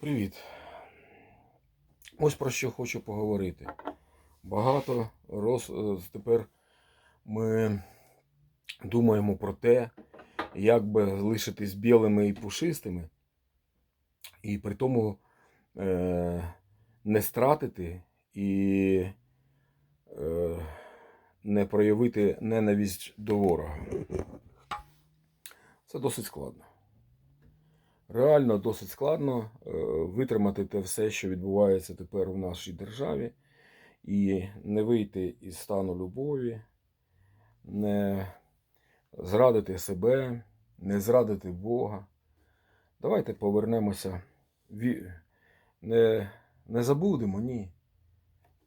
Привіт. Ось про що хочу поговорити. Багато роз... е, тепер ми думаємо про те, як би лишитись білими і пушистими, і при тому е... не стратити і е... не проявити ненависть до ворога. Це досить складно. Реально досить складно е, витримати те все, що відбувається тепер в нашій державі, і не вийти із стану любові, не зрадити себе, не зрадити Бога. Давайте повернемося. Не, не забудемо, ні.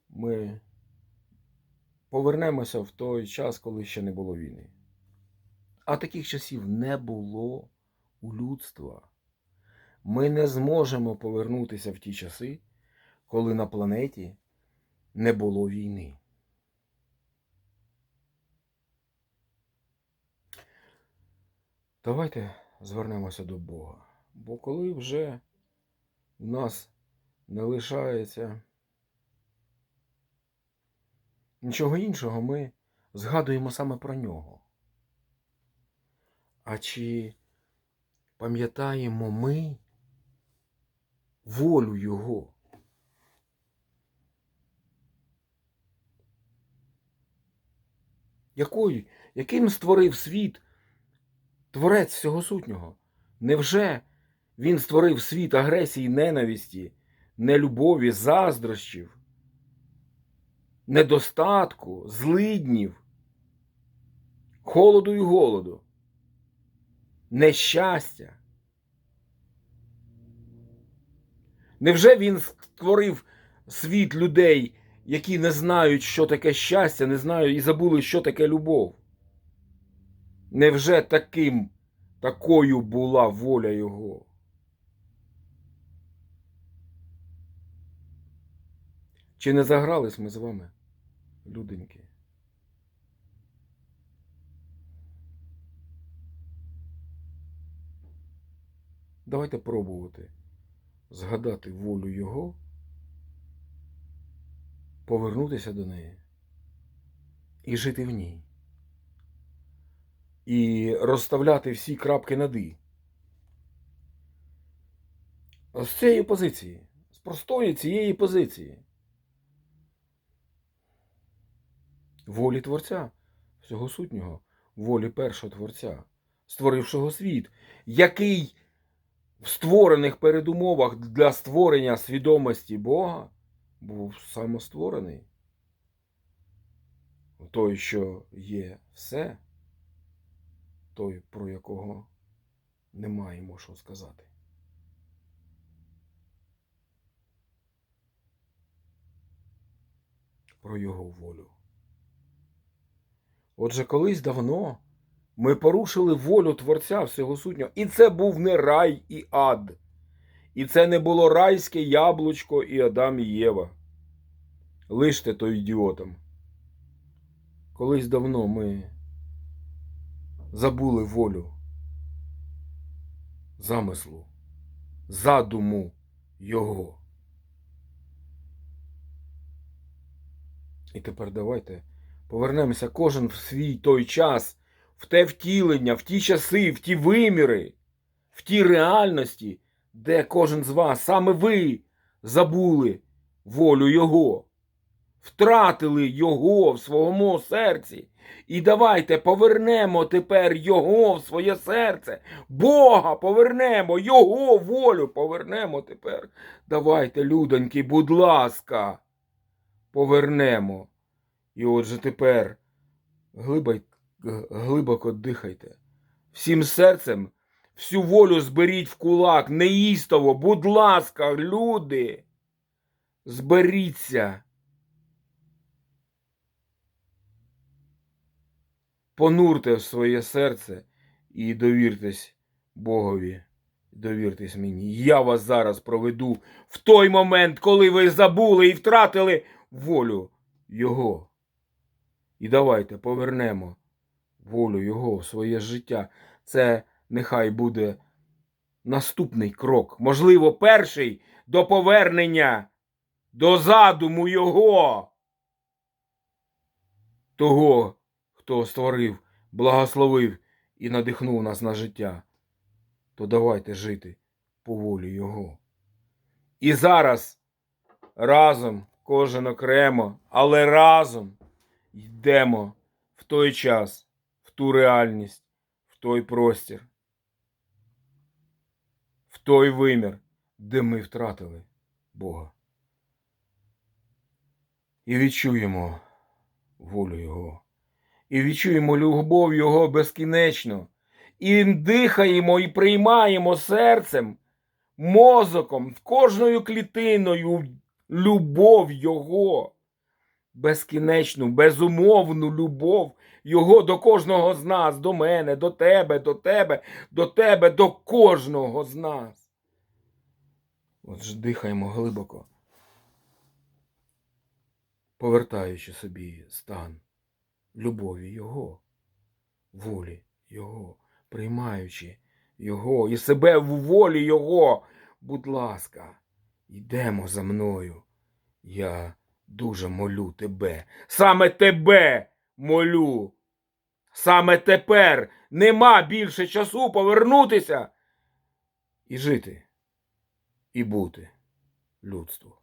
Ми повернемося в той час, коли ще не було війни. А таких часів не було у людства. Ми не зможемо повернутися в ті часи, коли на планеті не було війни. Давайте звернемося до Бога. Бо коли вже в нас не лишається нічого іншого, ми згадуємо саме про нього. А чи пам'ятаємо ми волю Його? Якою, яким створив світ Творець всього сутнього? Невже він створив світ агресії, ненависті, нелюбові, заздрощів, недостатку, злиднів, холоду і голоду, нещастя? Невже він створив світ людей, які не знають, що таке щастя, не знають і забули, що таке любов? Невже таким, такою була воля його? Чи не загрались ми з вами, люденьки? Давайте пробувати згадати волю Його, повернутися до неї і жити в ній. І розставляти всі крапки над «і». З цієї позиції, з простої цієї позиції. Волі Творця, всього сутнього, волі першого Творця, створившого світ, який в створених передумовах для створення свідомості Бога був самостворений. Той, що є все, той, про якого не маємо що сказати. Про його волю. Отже, колись давно ми порушили волю Творця всього сутнього. І це був не рай і ад. І це не було райське яблучко і Адам і Єва. Лиште то ідіотам. Колись давно ми забули волю, замислу, задуму Його. І тепер давайте повернемося кожен в свій той час, в те втілення, в ті часи, в ті виміри, в ті реальності, де кожен з вас, саме ви, забули волю Його, втратили Його в своєму серці. І давайте повернемо тепер Його в своє серце. Бога повернемо, Його волю повернемо тепер. Давайте, людоньки, будь ласка, повернемо. І отже тепер глибай, г- глибоко дихайте. Всім серцем всю волю зберіть в кулак, неїстово, будь ласка, люди, зберіться. Понурте в своє серце і довіртесь Богові. Довіртесь мені. Я вас зараз проведу в той момент, коли ви забули і втратили волю Його. І давайте повернемо волю Його в своє життя. Це нехай буде наступний крок, можливо, перший до повернення до задуму його, того, хто створив, благословив і надихнув нас на життя, то давайте жити по волі Його. І зараз разом, кожен окремо, але разом йдемо в той час, ту реальність, в той простір, в той вимір, де ми втратили Бога. І відчуємо волю Його, і відчуємо любов Його безкінечно, і дихаємо, і приймаємо серцем, мозоком, кожною клітиною любов Його, безкінечну, безумовну любов Його до кожного з нас, до мене, до тебе, до тебе, до тебе, до кожного з нас. Отже, дихаємо глибоко, повертаючи собі стан любові Його, волі Його, приймаючи Його і себе в волі Його. Будь ласка, йдемо за мною. Я дуже молю тебе. Саме тебе молю. Саме тепер нема більше часу повернутися і жити, і бути людству.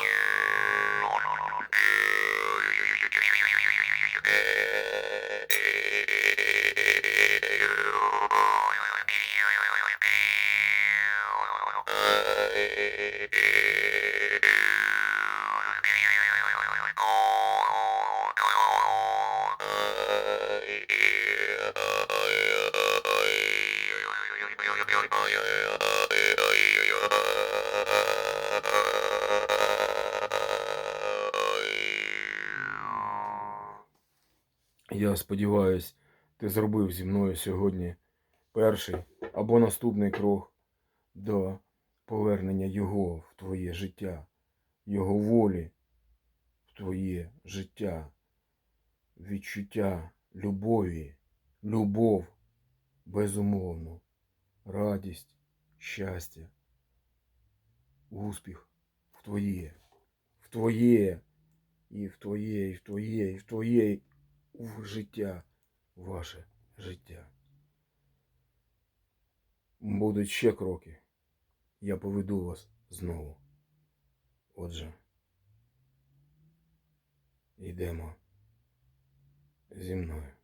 Yeah. Я сподіваюсь, ти зробив зі мною сьогодні перший або наступний крок до повернення Його в твоє життя, Його волі в твоє життя, відчуття любові, любов безумовну, радість, щастя, успіх в твоє, в твоє, і в твоє, і в твоє, і в твоє в життя, ваше життя. Будуть ще кроки. Я поведу вас знову. Отже, йдемо зі мною.